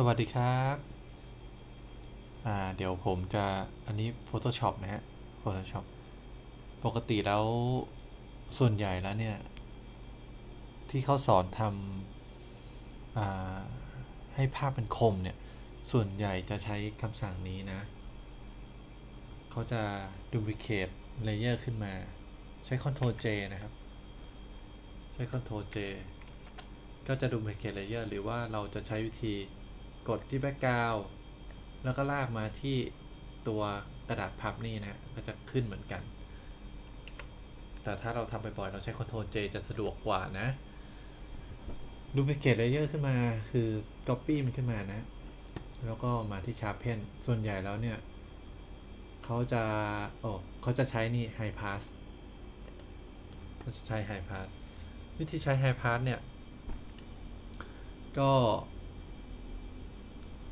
สวัสดีครับ อ่า เดี๋ยวผมจะ อันนี้ Photoshop นะฮะ Photoshop ปกติแล้ว ส่วนใหญ่แล้วเนี่ย ที่เขาสอนทำให้ภาพเป็นคมเนี่ย ส่วนใหญ่จะใช้คำสั่งนี้นะ เขาจะ duplicate layer ขึ้นมา ใช้ Ctrl J นะครับ ใช้ Ctrl J ก็จะ duplicate layer หรือว่าเราจะใช้วิธี กดที่ background แล้วก็ลากมาที่ตัวกระดาษพับนี่นะก็จะขึ้นเหมือนกัน แต่ถ้าเราทำบ่อยๆเราใช้ Ctrl J จะสะดวกกว่านะ duplicate layer ขึ้นมาคือ copy มันขึ้นมานะ แล้วก็มาที่ sharpen ส่วนใหญ่แล้วเนี่ย เขาจะโอ้เขาจะใช้นี่ high pass เขาจะใช้ high pass วิธีใช้ high pass เนี่ย ก็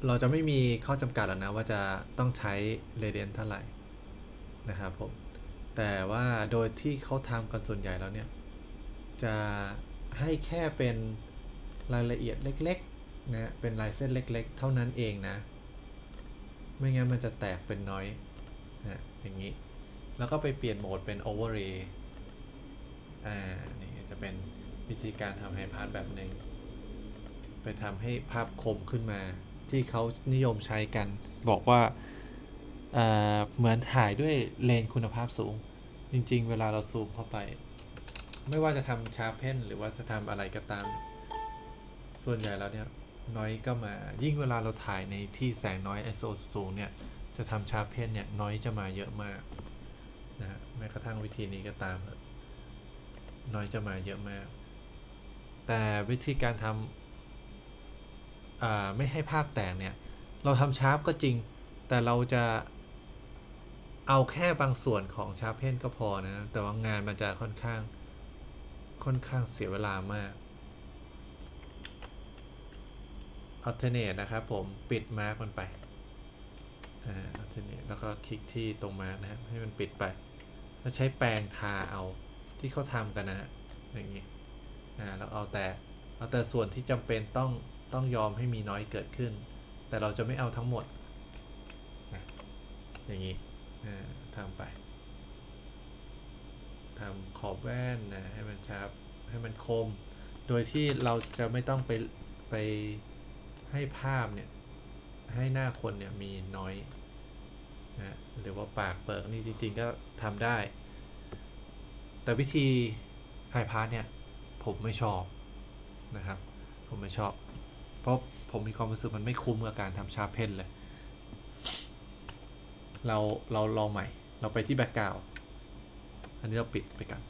เราจะไม่มีข้อจำกัดแล้วนะว่าจะต้องใช้ radian เท่าไหร่นะครับผม แต่ว่าโดยที่เขาทำกันส่วนใหญ่แล้วเนี่ย จะให้แค่เป็นรายละเอียดเล็กๆนะเป็นลายเส้นเล็กๆ เท่านั้นเองนะ ไม่งั้นมันจะแตกเป็นน้อยนะอย่างนี้ แล้วก็ไปเปลี่ยนโหมดเป็น overlay อ่า นี่จะเป็นวิธีการทำไฮพาร์แบบหนึ่งไปทำให้ภาพคมขึ้นมา ที่เขานิยมใช้กัน บอกว่าเเหมือนถ่ายด้วยเลนส์คุณภาพสูง จริง ๆ เวลาเราซูมเข้าไป ไม่ว่าจะทำชาร์เพนหรือว่าจะทำอะไรก็ตาม ส่วนใหญ่แล้วเนี่ยน้อยก็มา ยิ่งเวลาเราถ่ายในที่แสงน้อย ISO สูงเนี่ย จะทำชาร์เพนเนี่ยน้อยจะมาเยอะมากนะฮะแม้กระทั่งวิธีนี้ก็ตาม น้อยจะมาเยอะมาก แต่วิธีการทำ ไม่ให้ภาพแตกเนี่ย เราทำชาร์ปก็จริง แต่เราจะเอาแค่บางส่วนของชาร์ปเพนก็พอนะ แต่ว่างานมันจะค่อนข้างค่อนข้างเสียเวลามาก alternate นะครับผมปิดมาร์กมันไปอ่า alternate แล้วก็คลิกที่ตรงมาร์กนะครับให้มันปิดไป แล้วใช้แปรงทาเอาที่เขาทำกันนะอย่างนี้อ่าแล้วเอาแต่เอาแต่ส่วนที่จำเป็นต้อง ต้องยอมให้มีน้อยเกิดขึ้น แต่เราจะไม่เอาทั้งหมดนะอย่างนี้ทำไปทำขอบแว่นนะให้มันชับให้มันคม โดยที่เราจะไม่ต้องไปไปให้ภาพเนี่ยให้หน้าคนเนี่ยมีน้อยนะหรือว่าปากเปิกนี่จริงๆก็ทำได้ แต่วิธีไฮพาร์เนี่ยผมไม่ชอบนะครับ ผมไม่ชอบ เพราะผมมีความรู้สึกมันไม่คุ้มกับการทำชาร์เพนเลย เราเราลองใหม่ เราไปที่แบ็กกราวอันนี้เราปิดไปกัน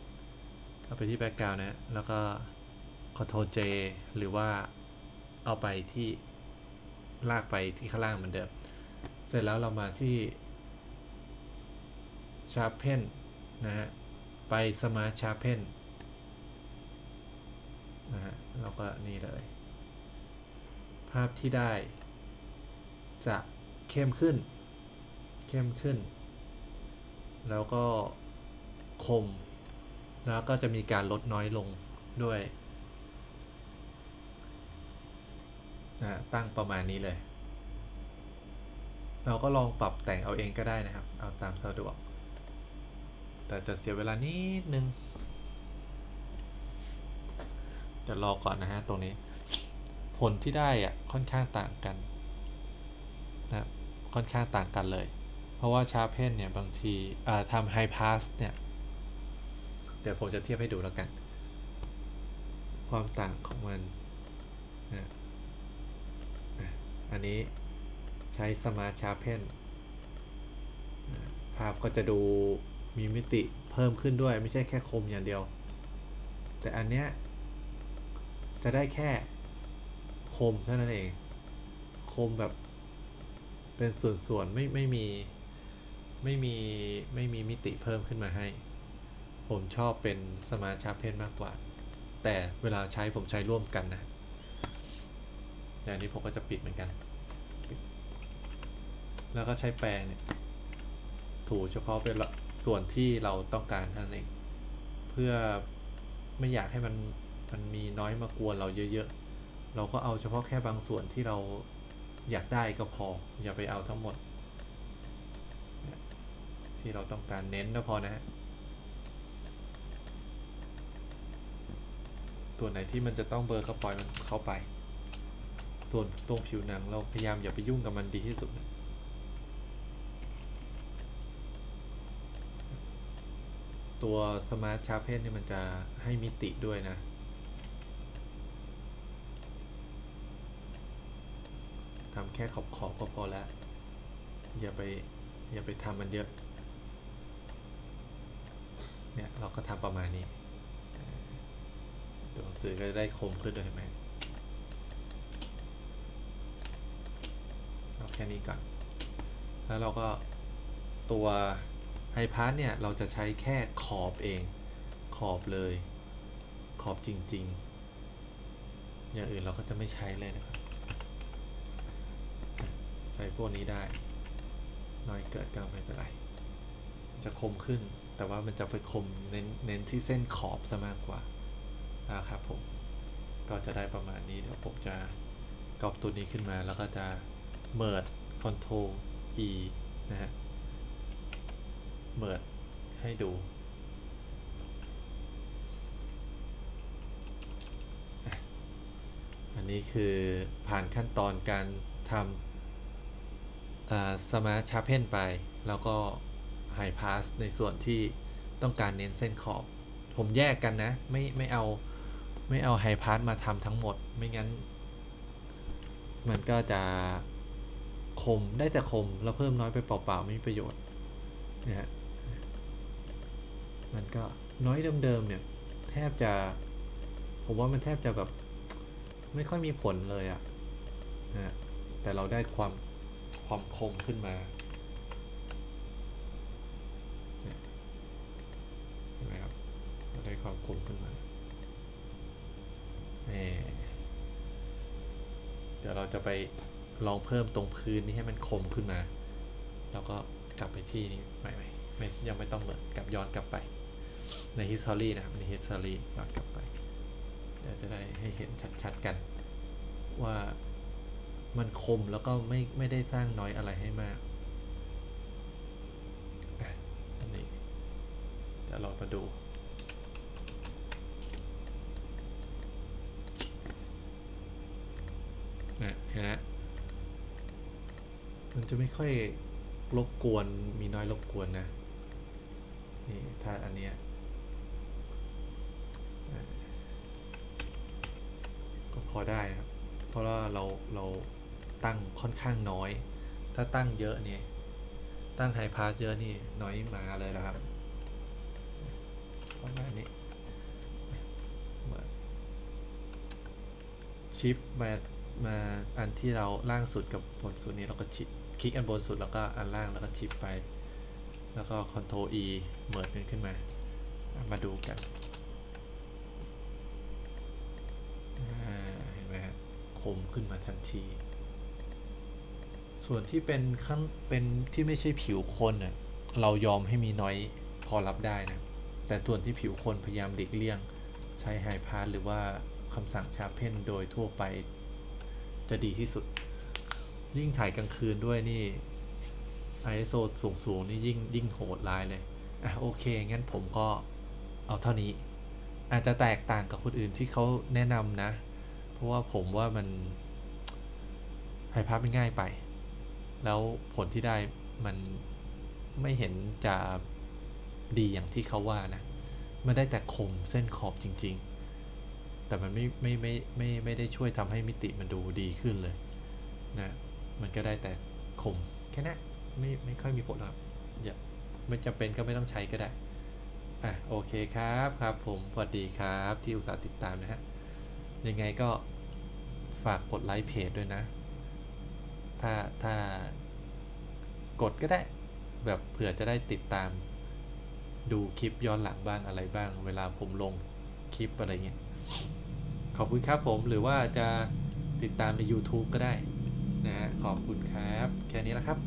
เราไปที่แบ็กกราวนะแล้วก็ Ctrl J หรือว่าเอาไปที่ลากไปที่ข้างล่างเหมือนเดิม เสร็จแล้วเรามาที่ Sharpen นะฮะ ไป Smart Sharpen นะฮะ เราก็นี่เลยาพที่ได้ จะเข้มขึ้น เข้มขึ้น แล้วก็คม แล้วก็จะมีการลดน้อยลงด้วยนะตั้งประมาณนี้เลย เราก็ลองปรับแต่งเอาเองก็ได้นะครับ เอาตามสะดวก แต่จะเสียเวลานิดนึง เดี๋ยวรอก่อนนะฮะตรงนี้ ผลที่ได้อะค่อนข้างต่างกันนะค่อนข้างต่างกันเลย เพราะว่าชาเพนเนี่ยบางทีทำไฮพาสเนี่ย เดี๋ยวผมจะเทียบให้ดูแล้วกัน ความต่างของมันนะอันนี้ใช้สมาร์ทชาเพนภาพก็จะดูมีมิติเพิ่มขึ้นด้วยไม่ใช่แค่คมอย่างเดียว แต่อันเนี้ยจะได้แค่ คมเท่านั้นเอง คมแบบเป็นส่วนๆไม่ไม่มีไม่มีไม่มีมิติเพิ่มขึ้นมาให้ ผมชอบเป็นสมาชาเพนมากกว่า แต่เวลาใช้ผมใช้ร่วมกันนะอย่างนี้ผมก็จะปิดเหมือนกัน แล้วก็ใช้แปรงเนี่ยถูเฉพาะเป็นส่วนที่เราต้องการเท่านั้นเอง เพื่อไม่อยากให้มันมันมีน้อยมากวนเราเยอะๆ เราก็เอาเฉพาะแค่บางส่วนที่เราอยากได้ก็พอ อย่าไปเอาทั้งหมด ที่เราต้องการเน้นก็พอนะฮะตัวไหนที่มันจะต้องเบอร์ก็ปล่อยมันเข้าไปส่วนตรงผิวหนังเราพยายามอย่าไปยุ่งกับมันดีที่สุดนะตัวสมาร์ทชาร์เพนนี่มันจะให้มิติด้วยนะ ทำแค่ขอบขอบๆก็พอแล้ว อย่าไปอย่าไปทำมันเยอะ เนี่ยเราก็ทำประมาณนี้ ตัวหนังสือก็จะได้คมขึ้นด้วยเห็นไหมเอาแค่นี้ก่อน แล้วเราก็ตัวไฮพาร์เนี่ย เราจะใช้แค่ขอบเอง ขอบเลย ขอบจริง ๆ อย่างอื่นเราก็จะไม่ใช้เลยนะครับ ใช้พวกนี้ได้ น้อยเกิดก็ไม่เป็นไร จะคมขึ้น แต่ว่ามันจะไปคมเน้นเน้นที่เส้นขอบซะมากกว่าอ่าครับผม ก็จะได้ประมาณนี้ เดี๋ยวผมจะกรอบตัวนี้ขึ้นมา แล้วก็จะ merge control e นะฮะ merge ให้ดูอันนี้คือผ่านขั้นตอนการทำ สมาร์ทชาร์เพนไป แล้วก็ไฮพาสในส่วนที่ต้องการเน้นเส้นขอบ ผมแยกกันนะ ไม่ไม่เอาไม่เอาไฮพาสมาทำทั้งหมด ไม่งั้น มันก็จะคมได้แต่คม แล้วเพิ่มน้อยไปเปล่าๆ ไม่มีประโยชน์นะฮะมันก็น้อยเดิมๆเนี่ย แทบจะ ผมว่ามันแทบจะแบบ ไม่ค่อยมีผลเลยอะนะฮะแต่เราได้ความ ความคมขึ้นมาเห็นไหมครับเราได้ความคมขึ้นมาเดี๋ยวเราจะไปลองเพิ่มตรงพื้นนี้ให้มันคมขึ้นมา แล้วก็กลับไปที่นี่ไม่ไม่ไม่ยังไม่ต้องเหมือนกลับย้อนกลับไป ใน history นะครับใน history ย้อนกลับไปเดี๋ยวจะได้ให้เห็นชัดๆกันว่า มันคมแล้วก็ไม่ไม่ได้สร้างน้อยอะไรให้มากอันนี้เดี๋ยวเรามาดู นะฮะ มันจะไม่ค่อยรบกวน มีน้อยรบกวนนะ นี่ ถ้าอันเนี้ยก็พอได้นะครับ เพราะว่าเราเรา ตั้งค่อนข้างน้อย ถ้าตั้งเยอะเนี่ย ตั้งไฮพาสเยอะนี่น้อยมาเลยนะครับ ประมาณนี้ชิปมา มาอันที่เราล่างสุดกับบนสุดนี้เราก็ชิปคลิกอันบนสุดแล้วก็อันล่างแล้วก็ชิปไป แล้วก็ Ctrl E เมิร์กันขึ้นมา มาดูกันเห็นไหมฮะคมขึ้นมาทันที ส่วนที่เป็นขั้นเป็นที่ไม่ใช่ผิวคนน่ะเรายอมให้มีน้อยพอรับได้นะ แต่ส่วนที่ผิวคนพยายามหลีกเลี่ยง ใช้ไฮพาสหรือว่าคำสั่งชาร์เพนโดยทั่วไปจะดีที่สุด ยิ่งถ่ายกลางคืนด้วยนี่ ISO สูงสูงนี่ยิ่งยิ่งโหดร้ายเลย อะโอเค งั้นผมก็เอาเท่านี้ อาจจะแตกต่างกับคนอื่นที่เขาแนะนำนะ เพราะว่าผมว่ามันไฮพาสไม่ง่ายไป แล้วผลที่ได้มันไม่เห็นจะดีอย่างที่เขาว่านะมันได้แต่คมเส้นขอบจริง ๆ แต่มันไม่ไม่ไม่ไม่ไม่ได้ช่วยทำให้มิติมันดูดีขึ้นเลยนะมันก็ได้แต่คมแค่นั้นไม่ไม่ค่อยมีผลหรอกครับอย่าไม่จำเป็นก็ไม่ต้องใช้ก็ได้อะโอเคครับครับผมสวัสดีครับที่อุตส่าห์ติดตามนะฮะยังไงก็ฝากกดไลค์เพจด้วยนะ ถ้าถ้ากดก็ได้ แบบเผื่อจะได้ติดตามดูคลิปย้อนหลังบ้างอะไรบ้าง เวลาผมลงคลิปอะไรเงี้ย ขอบคุณครับผมหรือว่าจะติดตามใน YouTube ก็ได้นะฮะขอบคุณครับ แค่นี้แหละครับ